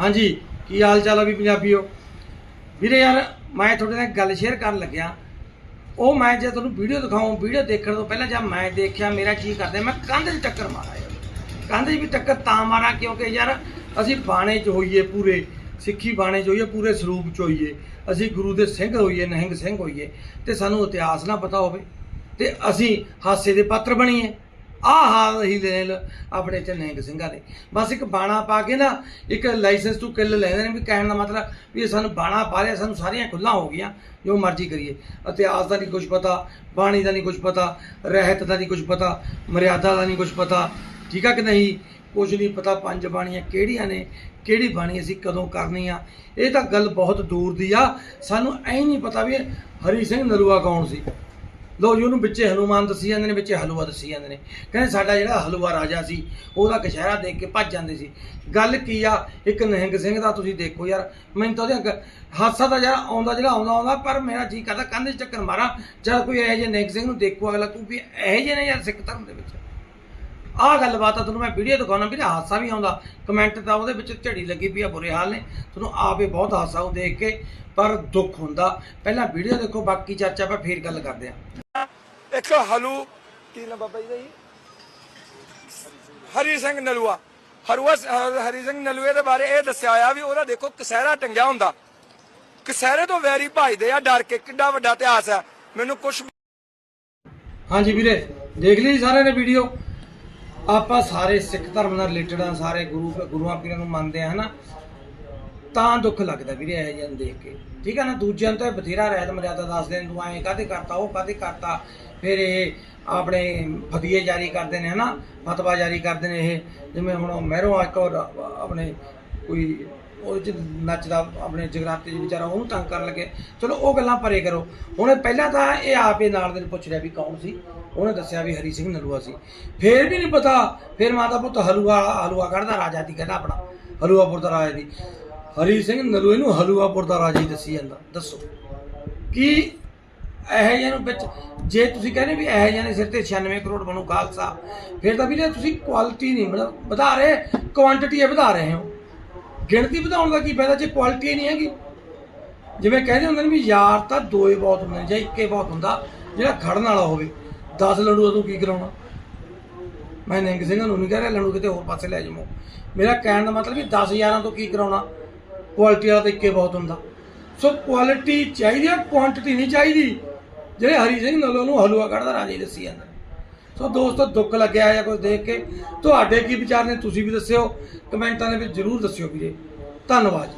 ਹਾਂਜੀ, ਕੀ ਹਾਲ ਚਾਲ ਆ ਵੀ ਪੰਜਾਬੀਓ? ਵੀਰੇ ਯਾਰ, ਮੈਂ ਤੁਹਾਡੇ ਨਾਲ ਗੱਲ ਸ਼ੇਅਰ ਕਰਨ ਲੱਗਿਆ। ਉਹ ਮੈਂ ਜੇ ਤੁਹਾਨੂੰ ਵੀਡੀਓ ਦਿਖਾਉਂ ਵੀਡੀਓ ਦੇਖਣ ਤੋਂ ਪਹਿਲਾਂ ਜਦ ਮੈਂ ਦੇਖਿਆ, ਮੇਰਾ ਕੀ ਕਰਦੇ, ਮੈਂ ਕੰਧ 'ਚ ਟੱਕਰ ਮਾਰਾਂ ਯਾਰ। ਕੰਧ 'ਚ ਵੀ ਟੱਕਰ ਤਾਂ ਮਾਰਾਂ, ਕਿਉਂਕਿ ਯਾਰ ਅਸੀਂ ਬਾਣੇ 'ਚ ਹੋਈਏ ਪੂਰੇ, ਸਿੱਖੀ ਬਾਣੇ 'ਚ ਹੋਈਏ, ਪੂਰੇ ਸਰੂਪ 'ਚ ਹੋਈਏ। ਅਸੀਂ ਗੁਰੂ ਦੇ ਸਿੰਘ ਹੋਈਏ, ਨਹਿੰਗ ਸਿੰਘ ਹੋਈਏ, ਤੇ ਸਾਨੂੰ ਇਤਿਹਾਸ ਨਾ ਪਤਾ ਹੋਵੇ। ਤੇ ਅਸੀਂ ਹਾਸੇ ਦੇ ਪਾਤਰ ਬਣੀਏ। ਆਹ ਹਾਲ ਹੀ ਲੈ ਲ ਆਪਣੇ ਚ ਨਿਹੰਗ ਸਿੰਘਾਂ ਦੇ। ਬਸ ਇੱਕ ਬਾਣਾ ਪਾ ਕੇ ਨਾ, ਇੱਕ ਲਾਇਸੈਂਸ ਟੂ ਕਿੱਲ ਲੈਂਦੇ ਨੇ ਵੀ ਕਹਿਣ ਦਾ ਮਤਲਬ ਵੀ ਇਹ ਸਾਨੂੰ ਬਾਣਾ ਪਾ ਲਿਆ ਸਾਨੂੰ ਸਾਰੀਆਂ ਖੁੱਲਾਂ ਹੋ ਗਈਆਂ, ਜੋ ਮਰਜ਼ੀ ਕਰੀਏ। ਇਤਿਹਾਸ ਦਾ ਨਹੀਂ ਕੁਝ ਪਤਾ, ਬਾਣੀ ਦਾ ਨਹੀਂ ਕੁਝ ਪਤਾ, ਰਹਿਤ ਦਾ ਨਹੀਂ ਕੁਝ ਪਤਾ, ਮਰਿਆਦਾ ਦਾ ਨਹੀਂ ਕੁਝ ਪਤਾ, ਠੀਕ ਆ ਕਿ ਨਹੀਂ? ਕੁਝ ਨਹੀਂ ਪਤਾ ਪੰਜ ਬਾਣੀਆਂ ਕਿਹੜੀਆਂ ਨੇ, ਕਿਹੜੀ ਬਾਣੀ ਅਸੀਂ ਕਦੋਂ ਕਰਨੀ ਆ? ਇਹ ਤਾਂ ਗੱਲ ਬਹੁਤ ਦੂਰ ਦੀ ਆ। ਸਾਨੂੰ ਐ ਨਹੀਂ ਪਤਾ ਵੀ ਹਰੀ ਸਿੰਘ ਨਲੂਆ ਕੌਣ ਸੀ। ਲੋ ਜੀ, ਉਹਨੂੰ ਵਿੱਚੇ ਹਨੂਮਾਨ ਦੱਸੀ ਜਾਂਦੇ ਨੇ, ਵਿੱਚੇ ਹਲਵਾ ਦੱਸੀ ਜਾਂਦੇ ਨੇ। ਕਹਿੰਦੇ ਸਾਡਾ ਜਿਹੜਾ ਹਲਵਾ ਰਾਜਾ ਸੀ, ਉਹਦਾ ਕਸ਼ਹਿਰਾ ਦੇਖ ਕੇ ਭੱਜ ਜਾਂਦੇ ਸੀ। ਗੱਲ ਕੀ ਆ? ਇੱਕ ਨਿਹੰਗ ਸਿੰਘ ਦਾ ਤੁਸੀਂ ਦੇਖੋ ਯਾਰ, ਮੈਨੂੰ ਤਾਂ ਉਹਦੇ ਅੱਗੇ ਹਾਸਾ ਤਾਂ ਯਾਰ ਆਉਂਦਾ ਜਿਹੜਾ ਆਉਂਦਾ ਆਉਂਦਾ, ਪਰ ਮੇਰਾ ਜੀ ਕਰਦਾ, ਕੰਧ 'ਚ ਚੱਕਰ ਮਾਰਾਂ ਜਦ ਕੋਈ ਇਹੋ ਜਿਹੇ ਨਿਹੰਗ ਸਿੰਘ ਨੂੰ ਦੇਖੋ ਅਗਲਾ, ਤੂੰ ਵੀ ਇਹੋ ਜਿਹੇ ਨੇ ਯਾਰ ਸਿੱਖ ਧਰਮ ਦੇ ਵਿੱਚ। ਆਹ ਗੱਲਬਾਤ ਆ, ਤੁਹਾਨੂੰ ਮੈਂ ਵੀਡੀਓ ਦਿਖਾਉਣਾ ਵੀ ਹਾਸਾ ਵੀ ਆਉਂਦਾ। ਕਮੈਂਟ ਤਾਂ ਉਹਦੇ ਵਿੱਚ ਝੜੀ ਲੱਗੀ ਪਈ ਆ, ਬੁਰੇ ਹਾਲ ਨੇ। ਤੁਹਾਨੂੰ ਆਪੇ ਬਹੁਤ ਹਾਸਾ ਉਹ ਦੇਖ ਕੇ, ਪਰ ਦੁੱਖ ਹੁੰਦਾ। ਪਹਿਲਾਂ ਵੀਡੀਓ ਦੇਖੋ, ਬਾਕੀ ਚਰਚਾ ਆਪਾਂ ਫੇਰ ਗੱਲ ਕਰਦੇ ਆ। ਇੱਕ ਹਲੂ। ਕੀ ਨਾ ਬਾਬਾ ਜੀ ਦਾ ਜੀ? ਹਰੀ ਸਿੰਘ ਨਲੂਆ। ਹਰੂਆ ਹਰੀ ਸਿੰਘ ਨਲੂਏ ਦੇ ਬਾਰੇ ਇਹ ਦੱਸਿਆ ਹੋਇਆ ਵੀ ਉਹਦਾ ਦੇਖੋ ਕਸਹਿਰਾ ਟੰਗਿਆ ਹੁੰਦਾ। ਕਸਹਿਰੇ ਤੋਂ ਵੈਰੀ ਭਜਦੇ ਆ, ਡਰ ਕੇ ਕਿੱਡਾ ਵੱਡਾ ਇਤਿਹਾਸ ਆ। ਮੈਨੂੰ ਕੁਝ ਹਾਂਜੀ ਵੀਰੇ, ਦੇਖ ਲਈ ਸਾਰਿਆਂ ਨੇ ਵੀਡੀਓ ਆਪਾਂ ਸਾਰੇ ਸਿੱਖ ਧਰਮ ਨਾਲ ਰਿਲੇਟਡ ਆ, ਸਾਰੇ ਗੁਰੂ, ਗੁਰੂਆਂ ਪੀਰਾਂ ਨੂੰ ਮੰਨਦੇ ਆ, ਹਨਾ? ਤਾਂ ਦੁੱਖ ਲੱਗਦਾ ਵੀਰੇ ਇਹ ਜਿਹਾ ਦੇਖ ਕੇ। ਠੀਕ ਹੈ ਨਾ? ਦੂਜਿਆਂ ਨੂੰ ਬਥੇਰਾ ਰਹਿਤ ਮਰਿਆਦਾ ਦੱਸਦੇ ਨੇ, ਤੂੰ ਐਂ ਕਾਹਦੇ ਕਰਤਾ, ਉਹ ਕਾਹਦੇ ਕਰਤਾ? ਫਿਰ ਇਹ ਆਪਣੇ ਫਤੀਏ ਜਾਰੀ ਕਰਦੇ ਨੇ, ਹਨਾ? ਫਤਵਾ ਜਾਰੀ ਕਰਦੇ ਨੇ ਇਹ। ਜਿਵੇਂ ਹੁਣ ਮਹਿਰੋਂ ਇੱਕ ਔਰ ਆਪਣੇ ਕੋਈ ਉਹ ਚ ਨੱਚਦਾ, ਆਪਣੇ ਜਗਰਾਤੇ ਚ ਵਿਚਾਰਾ ਉਹਨੂੰ ਤੰਗ ਕਰਨ ਲੱਗੇ। ਚਲੋ, ਉਹ ਗੱਲਾਂ ਪਰੇ ਕਰੋ। ਹੁਣ ਪਹਿਲਾਂ ਤਾਂ ਇਹ ਆਪੇ ਨਾਲ ਦੇ ਪੁੱਛ ਰਿਹਾ ਵੀ ਕੌਣ ਸੀ? ਉਹਨੇ ਦੱਸਿਆ ਵੀ ਹਰੀ ਸਿੰਘ ਨਲੂਆ ਸੀ। ਫੇਰ ਵੀ ਨਹੀਂ ਪਤਾ। ਫਿਰ ਮਾਤਾ ਪੁੱਤ ਹਲੂਆ ਹਲੂਆ ਕੱਢਦਾ, ਰਾਜਾ ਦੀ ਕਹਿੰਦਾ ਆਪਣਾ, ਹਲੂਆਪੁਰ ਦਾ ਰਾਜਾ ਦੀ। ਹਰੀ ਸਿੰਘ ਨਲੂਏ ਨੂੰ ਹਲੂਆਪੁਰ ਦਾ ਰਾਜਾ ਹੀ ਦੱਸੀ ਜਾਂਦਾ। ਦੱਸੋ। ਕੀ ਇਹ ਜਿਹੇ ਨੂੰ ਵਿੱਚ ਜੇ ਤੁਸੀਂ ਕਹਿੰਦੇ ਵੀ ਇਹ ਜਿਹੇ ਨੇ ਸਿਰ ਤੇ 96 ਕਰੋੜ ਬਣੂ ਖਾਲਸਾ, ਫਿਰ ਤਾਂ ਵੀਰੇ ਤੁਸੀਂ ਕੁਆਲਿਟੀ ਨਹੀਂ ਮਤਲਬ ਵਧਾ ਰਹੇ ਕੁਆਂਟੀਟੀ ਇਹ ਵਧਾ ਰਹੇ ਹੋ। ਗਿਣਤੀ ਵਧਾਉਣ ਦਾ ਕੀ ਫਾਇਦਾ ਜੇ ਕੁਆਲਿਟੀ ਨਹੀਂ ਹੈਗੀ? ਜਿਵੇਂ ਕਹਿੰਦੇ ਹੁੰਦੇ ਨੇ ਵੀ ਯਾਰ ਤਾਂ ਦੋ ਹੀ ਬਹੁਤ ਹੁੰਦੇ ਨੇ ਜਾਂ ਇੱਕੇ ਬਹੁਤ ਹੁੰਦਾ, ਜਿਹੜਾ ਖੜਨ ਵਾਲਾ ਹੋਵੇ। 10 ਲੜੂ ਉਦੋਂ ਕੀ ਕਰਾਉਣਾ? ਮੈਂ ਨਿੰਗ ਸਿੰਘਾਂ ਨੂੰ ਨਹੀਂ ਕਹਿ ਰਿਹਾ, ਲੜੂ ਕਿਤੇ ਹੋਰ ਪਾਸੇ ਲੈ ਜਾਵੋ। ਮੇਰਾ ਕਹਿਣ ਦਾ ਮਤਲਬ ਵੀ 10 11 ਤੋਂ ਕੀ ਕਰਾਉਣਾ? ਕੁਆਲਿਟੀ ਵਾਲਾ ਤਾਂ ਇੱਕੇ ਬਹੁਤ ਹੁੰਦਾ। ਸੋ ਕੁਆਲਿਟੀ ਚਾਹੀਦੀ ਆ ਕੁਆਂਟੀਟੀ ਨਹੀਂ ਚਾਹੀਦੀ। ਜਿਹੜੇ ਹਰੀ ਸਿੰਘ ਨਲੋਂ ਨੂੰ ਹਲੂਆ ਕੱਢਦਾ, ਰਾਜੀ ਦੱਸੀ ਜਾਂਦਾ। ਸੋ ਦੋਸਤੋ, ਦੁੱਖ ਲੱਗਿਆ ਜਾਂ ਕੁਝ ਦੇਖ ਕੇ। ਤੁਹਾਡੇ ਕੀ ਵਿਚਾਰ ਨੇ, ਤੁਸੀਂ ਵੀ ਦੱਸਿਓ। ਕਮੈਂਟਾਂ ਦੇ ਵਿੱਚ ਜਰੂਰ ਦੱਸਿਓ ਵੀਰੇ। ਧੰਨਵਾਦ ਜੀ।